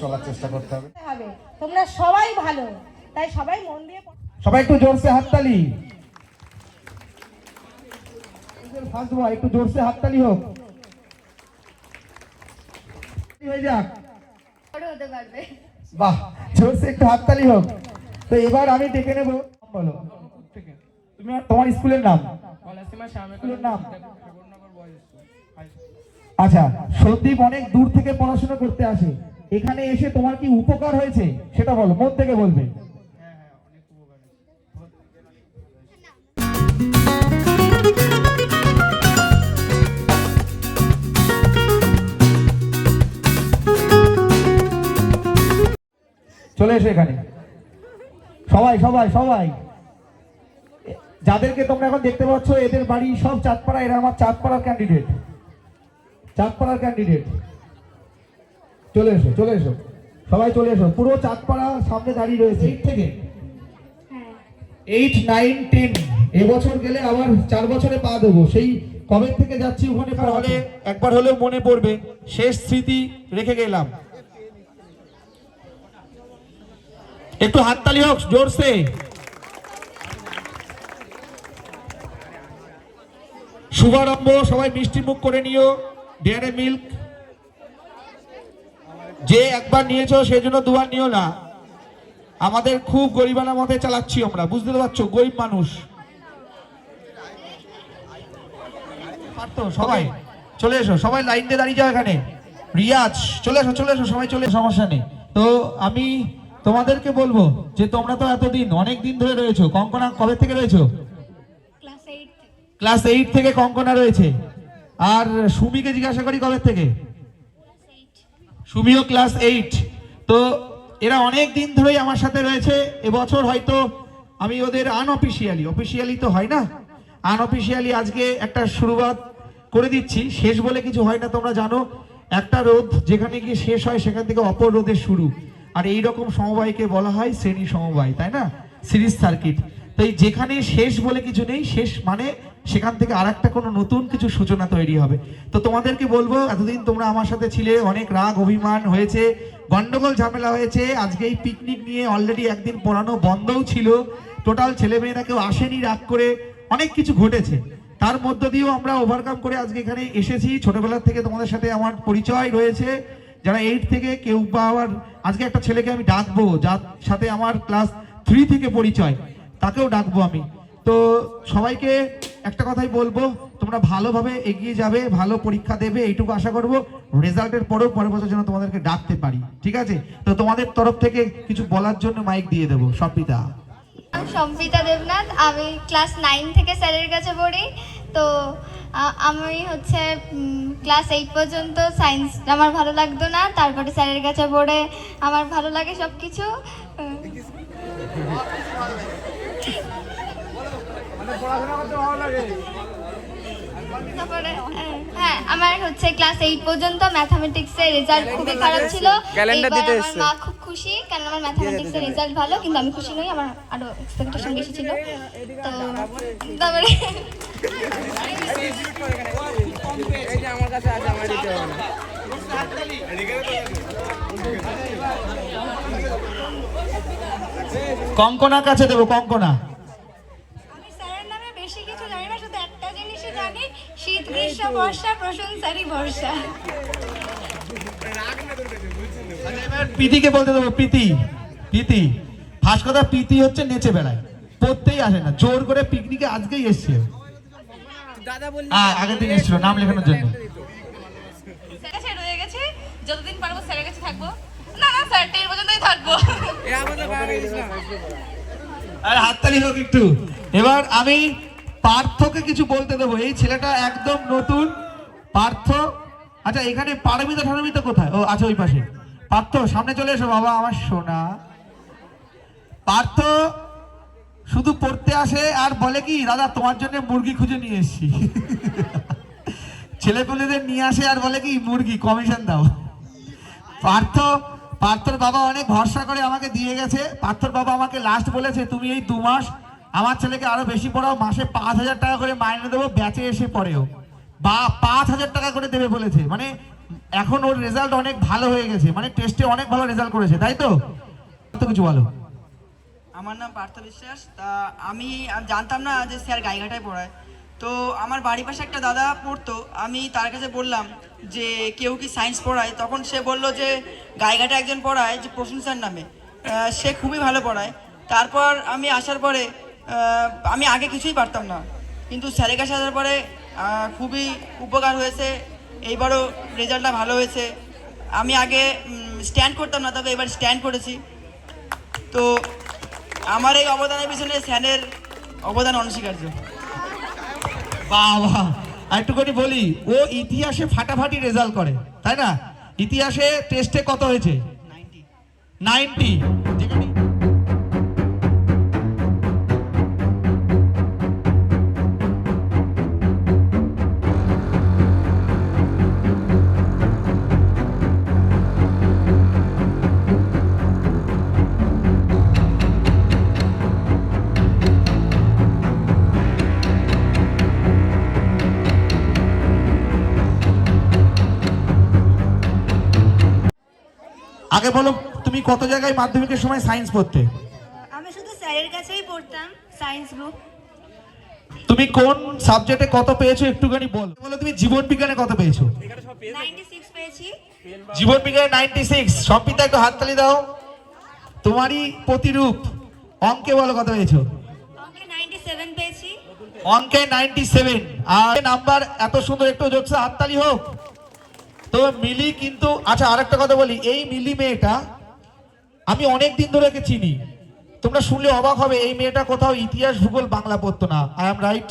চলার চেষ্টা করতে হবে। হবে। তোমরা সবাই ভালো। তাই সবাই মন দিয়ে সবাই একটু জোরসে হাততালি। ফার্স্ট বয় একটু জোরসে হাততালি হোক। হয়ে যাক। বাহ জোরসে একটু হাততালি হোক। তো এবার আমি ডেকে নেব। বলো। তুমি তোমার স্কুলের নাম? স্কুলের নাম? আচ্ছা সন্দীপ অনেক দূর থেকে পড়াশোনা করতে আসে। এখানে এসে তোমার কি উপকার হয়েছে? সেটা বলো, মন থেকে বলবে। চলে এসো এখানে। সবাই সবাই সবাই। যাদেরকে তোমরা এখন দেখতে পাচ্ছ, এদের বাড়ি সব চাঁদপাড়া, এরা আমার চাঁদপাড়ার ক্যান্ডিডেট চাঁদপাড়ার ক্যান্ডিডেট চলে এসো চলে এসো। সবাই চলে এসো। পুরো চাঁদপাড়া সামনে দাঁড়িয়ে রয়েছে। এইট থেকে। এইট নাইন টেন এবছর গেলে আবার চার বছরে পা দেবো। সেই কবে থেকে যাচ্ছি ওখানে তাহলে একবার হলেও মনে পড়বে। শেষ স্মৃতি রেখে গেলাম। একটু হাততালি হোক জোরসে। শুভারম্ভ সবাই মিষ্টি মুখ করে নিও। ডেয়ারে মিল্ক যে একবার নিয়েছো সেই জন্য দুবার নিও না। আমাদের খুব গরিবানা মতে চালাচ্ছি আমরা বুঝতে তো পারছ? গরিব মানুষ। পারতো? সবাই? চলে এসো সবাই লাইন দিয়ে দাঁড়িয়ে যাও এখানে। রিয়াজ চলে এসো চলে এসো সবাই চলে এসো, সমস্যা নেই। তো আমি তোমাদেরকে বলব যে তোমরা তো এতদিন অনেক দিন ধরে রয়েছো। কঙ্কনা কবে থেকে রয়েছো? ক্লাস এইট থেকে কঙ্কনা রয়েছে। আর সুমিকে জিজ্ঞাসা করি কবে থেকে? সুমিও ক্লাস এইট। তো এরা অনেক দিন ধরেই আমার সাথে রয়েছে। এবছর হয়তো আমি ওদের আনঅফিসিয়ালি অফিসিয়ালি তো হয় না। আনঅফিসিয়ালি আজকে একটা শুরুয়াত করে দিচ্ছি। শেষ বলে কিছু হয় না, তোমরা জানো। একটা রোদ যেখানে গিয়ে শেষ হয়, সেখান থেকে অপর রোদের শুরু। আর এই রকম সমবায়কে বলা হয় শ্রেণি সমবায়, তাই না? Series circuit. তাই যেখানে শেষ বলে কিছু নেই, শেষ মানে সেখান থেকে আর একটা কোনো নতুন কিছু সূচনা তৈরি হবে। তো তোমাদেরকে বলব, এতদিন তোমরা আমার সাথে ছিলে, অনেক রাগ, অভিমান হয়েছে, গন্ডগোল, ঝামেলা হয়েছে। আজকে এই পিকনিক নিয়ে অলরেডি একদিন পড়ানো বন্ধও ছিল। টোটাল ছেলেমেয়েরা কেউ আসেনি রাগ করে, অনেক কিছু ঘটেছে। তার মধ্য দিয়েও আমরা ওভারকাম করে আজকে এখানে এসেছি। ছোটবেলা থেকে তোমাদের সাথে আমার পরিচয় রয়েছে। যারা এইট থেকে কেউ বা আবার, আজকে একটা ছেলেকে আমি ডাকবো, যার সাথে আমার ক্লাস থ্রি থেকে পরিচয়। তাকেও ডাকবো আমি। তো সবাইকে একটা কথাই বলব তোমরা ভালোভাবে এগিয়ে যাবে ভালো পরীক্ষা দেবে এইটুকু আশা করব রেজাল্টের পরেও পরের বছর যেন তোমাদেরকে ডাকতে পারি ঠিক আছে? তো তোমাদের তরফ থেকে কিছু বলার জন্য মাইক দিয়ে দেবো সপিতা আমি সম্পিতা দেবনাথ আমি ক্লাস নাইন থেকে স্যারের কাছে পড়ি। তো আমি হচ্ছে ক্লাস এইট পর্যন্ত সায়েন্স আমার ভালো লাগতো না তারপরে স্যারের কাছে পড়ে আমার ভালো লাগে সব কিছু হ্যাঁ আমার হচ্ছে ক্লাস এইট পর্যন্ত ম্যাথামেটিক্সের রেজাল্ট খুবই খারাপ ছিল। ক্যালেন্ডার আমার মা খুব খুশি কারণ আমার ম্যাথামেটিক্সের রেজাল্ট ভালো কিন্তু আমি খুশি নই আমার আরও এক্সপেকটেশন বেশি ছিল। তো তারপরে আমার কাছে আছে আমার দিতে হবে কঙ্কনার কাছে দেবো কঙ্কনা। আমি স্যারের নামে বেশি কিছু জানি শুধু একটা জিনিসই জানি শীত গ্রীষ্ম বর্ষা প্রশংসারই বর্ষা। এবার প্রীতিকে বলতে দেবো প্রীতি প্রীতি ফার্স্ট কথা প্রীতি হচ্ছে নেচে বেড়ায় পড়তেই আসে না জোর করে পিকনিকে আজকেই এসছে। আগের দিন এসেছিল নাম লেখানোর জন্য। যতদিন পারব স্যারের কাছে থাকব। না না স্যার টেন পর্যন্তই থাকব। এ আমাদের বাইরে গেছিলাম আর হাততালি হোক একটু। এবার আমি পার্থকে কিছু বলতে দেবো। এই ছেলেটা একদম নতুন। পার্থ আচ্ছা এখানে পারমিতা ঠারমিতা কোথায়? ও আচ্ছা ওই পাশে। পার্থ সামনে চলে এসো বাবা আমার সোনা। পার্থ শুধু পড়তে আসে আর বলে কি দাদা তোমার জন্য মুরগি খুঁজে নিয়ে এসেছি। ছেলেপুলেদের নিয়ে আসে আর বলে কি মুরগি কমিশন দাও। পার্থ পার্থর বাবা অনেক ভরসা করে আমাকে দিয়ে গেছে। পার্থর বাবা আমাকে লাস্ট বলেছে, তুমি এই দু মাস আমার ছেলেকে আরও বেশি পড়াও, মাসে পাঁচ হাজার টাকা করে মাইনে দেবো ব্যাচে এসে পড়েও। বা পাঁচ হাজার টাকা করে দেবে বলেছে। মানে এখন ওর রেজাল্ট অনেক ভালো হয়ে গেছে। মানে টেস্টে অনেক ভালো রেজাল্ট করেছে, তাই তো? কিছু বলো। আমার নাম পার্থ বিশ্বাস। তা আমি আমি জানতাম না যে স্যার গাইঘাটায় পড়ায়। তো আমার বাড়ির পাশে একটা দাদা পড়তো, আমি তার কাছে বললাম যে কেউ কি সায়েন্স পড়ায়? তখন সে বলল যে গাইঘাটা একজন পড়ায়, যে প্রসূন স্যার নামে। সে খুবই ভালো পড়ায়। তারপর আমি আসার পরে আমি আগে কিছুই পারতাম না। কিন্তু স্যারের কাছে আসার পরে খুবই উপকার হয়েছে। এইবারও রেজাল্টটা ভালো হয়েছে। আমি আগে স্ট্যান্ড করতাম না, তবে এবার স্ট্যান্ড করেছি। তো আমার এই অবদানের পিছনে স্যানের অবদান অনস্বীকার্য। বাবা আর একটুখানি বলি ও ইতিহাসে ফাটাফাটি রেজাল্ট করে তাই না? ইতিহাসে টেস্টে কত হয়েছে? নাইনটি। আগে বলো তুমি কত জায়গায় মাধ্যমিকের সময় সায়েন্স পড়তে? আমি শুধু স্যারের কাছেই পড়তাম সায়েন্স গ্রুপ তুমি কোন সাবজেক্টে কত পেয়েছ একটুখানি বল। বলো তুমি জীবন বিজ্ঞানে কত পেয়েছ? নাইনটি সিক্স পেয়েছি। জীবন বিজ্ঞানে নাইনটি সিক্স সম্পিতা একটু হাততালি দাও। তোমারই প্রতিরূপ। অঙ্কে বলো কত পেয়েছ? অঙ্কে নাইনটি সেভেন পেয়েছি। অঙ্কে নাইনটি সেভেন আর নাম্বার এত সুন্দর একটু জোরসে হাততালি হোক। তো মিলি কিন্তু আচ্ছা আরেকটা কথা বলি। এই মিলি মেয়েটা, আমি অনেক দিন ধরে একে চিনি। তোমরা শুনলে অবাক হবে, এই মেয়েটা কোথাও ইতিহাস ভূগোল বাংলা পড়তো না। আই এম রাইট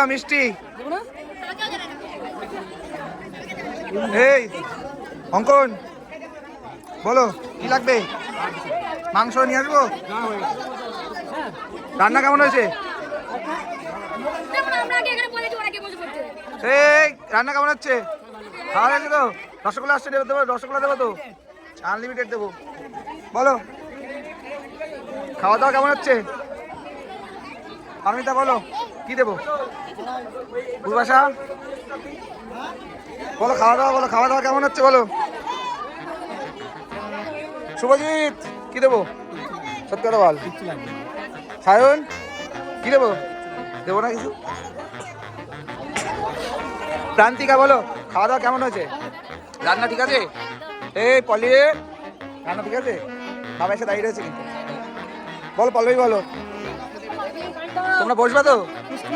দাও, মিষ্টি। এই, অঙ্কন, বলো, কি লাগবে? মাংস নিয়ে আসব? রান্না কেমন হয়েছে? এই, রান্না কেমন হচ্ছে? খাওয়া গেছে তো? রসগোল্লা আসছে, দেবো দেবো, রসগোল্লা দেবো তো। আনলিমিটেড দেবো। বলো, খাওয়া দাওয়া কেমন হচ্ছে? পারমিতা, বলো, কি দেবো? পূর্বাশা বলো খাওয়া দাওয়া বলো খাওয়া দাওয়া কেমন হচ্ছে বলো? শুভজিৎ, কি দেবো? সত্যি কথা বল। সায়ন, কি দেবো? দেবো না কিছু? প্রান্তিকা, বলো খাওয়া দাওয়া কেমন হয়েছে? রান্না ঠিক আছে? এই পলি রান্না ঠিক আছে? বাবা এসে দাঁড়িয়ে রয়েছে কিন্তু। বলো, পল্লবী, বলো। তোমরা বসবে তো?